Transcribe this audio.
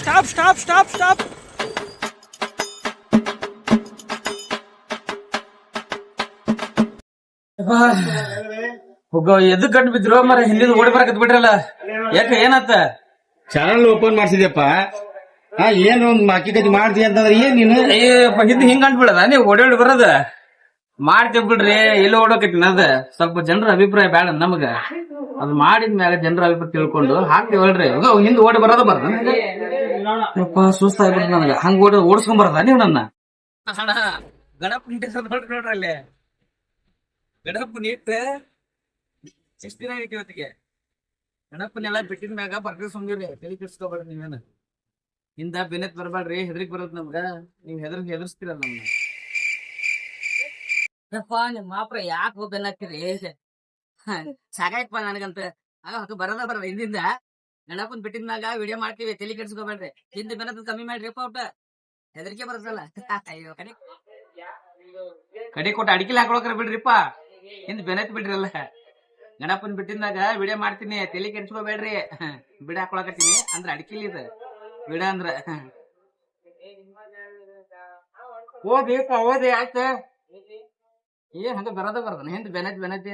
Stop stop stop stop ಹೋಗೋ ಎದ್ದು cut ಬಿದ್ರು ಮರ ಹಿಂದಿನ ಓಡಿ ಬರಕತ್ ಬಿಟ್ರಲ್ಲ. ಯಾಕ ಏನತ್ತ ಚಾನಲ್ ಓಪನ್ ಮಾಡ್ಸಿದ್ಯಪ್ಪ. ಹಾ ಏನು ಒಂದು ಅಕ್ಕಿ ಕತಿ ಮಾಡ್ತಿ ಅಂತಂದ್ರೆ ಏನ್ ನೀನು? ಹಿಂದ್ ಹಿಂಗ್ ಅಂಟ್ಬಿಡದ ಬಿಡದ ನೀವು ಓಡಾಡಿ ಬರದ? ಮಾಡ್ತೇವ್ ಬಿಡ್ರಿ, ಎಲ್ಲಿ ಓಡೋಕೈತಿ ಅದ ಸ್ವಲ್ಪ ಜನರ ಅಭಿಪ್ರಾಯ ಬೇಡ ನಮಗ. ಅದ್ ಮಾಡಿದ ಮೇಲೆ ಜನರ ಅಭಿಪ್ರಾಯ ತಿಳ್ಕೊಂಡು ಹಾಕ್ತಿವಲ್ರಿ ಹೋಗೋ, ಹಿಂದ್ ಓಡಿ ಬರೋದ ಯಪ್ಪ, ಸುಸ್ತ ಆಗ್ಬಿಡ್ತ ನನಗ. ಹಂಗ ಓಡಿ ಓಡಿಸ್ಕೊಂಡ್ ಬರದ ನೀವ್ ನನ್ನ? ಗಣಪ ನೋಡ್ರಿ ನೋಡ್ರಿ ಅಲ್ಲಿ. ಗಣಪ ನೀಟ್. ಎಷ್ಟ್ ದಿನ ಆಗೈತಿ ಇವತ್ತಿಗೆ? ಗಣಪನೆಲ್ಲ ಬಿಟ್ಟಿದ ಮ್ಯಾಗ ಬರ್ತೀವಿ ಸುಮ್ಗಿರಿ ತಲೆ ನೀವೇನು. ಹಿಂದ ಬೆನ್ನತ್ ಬರ್ಬೇಡ್ರಿ, ಹೆದರಿಕ್ ಬರೋದ್ ನಮ್ಗ. ನೀವ್ ಹೆದರ್ ಹೆದರ್ಸ್ತೀರ ನಮ್ನ. ನಿಮ್ಮ ಮಾಪ್ರ ಯಾಕೆ ಹೋಗ್ಬೇಕತ್ತೀರಿ ಸಾಕಾಯ್ತಪ್ಪ ನನಗಂತ. ಆಗ ಹೊತ್ತು ಬರದ ಬರದ ಹಿಂದಿಂದ. ಗಣಪನ್ ಬಿಟ್ಟಿದ್ನಾಗ ವಿಡಿಯೋ ಮಾಡ್ತೀವಿ, ತಲೆ ಕೆಡ್ಸ್ಕೊಬೇಡ್ರಿ. ಹಿಂದೆ ಬೆನ್ನದ್ ಕಮ್ಮಿ ಮಾಡ್ರಿ ಒಟ್ಟ ಹೆದರಿಕೆ ಬರುತ್ತಲ್ಲ. ಅಯ್ಯೋ, ಕಡೆ ಕಡಿ ಕೊಟ್ಟು ಅಡಿಕೆಲ್ ಹಾಕೊಳಕ್ರ ಬಿಡ್ರಿಪ್ಪ. ಹಿಂದ್ ಬೆನತ್ ಬಿಡ್ರಲ್ಲ. ಗಣಪನ್ ಬಿಟ್ಟಿದ್ನಾಗ ವಿಡಿಯೋ ಮಾಡ್ತೀನಿ, ತಲೆ ಕೆಡ್ಸ್ಕೋಬೇಡ್ರಿ. ಬಿಡ ಹಾಕೊಳಕತ್ತೀನಿ ಅಂದ್ರ ಅಡಿಕೆಲಿ ಇದು. ಬಿಡ ಅಂದ್ರ. ಓದಿಪ್ಪ ಓದಿ ಆಯ್ತ? ಏ ಹಂಗ ಬರದ ಬರದನ? ಹಿಂದ್ ಬೆನತ್ ಬೆನ್ನತ್ತಿ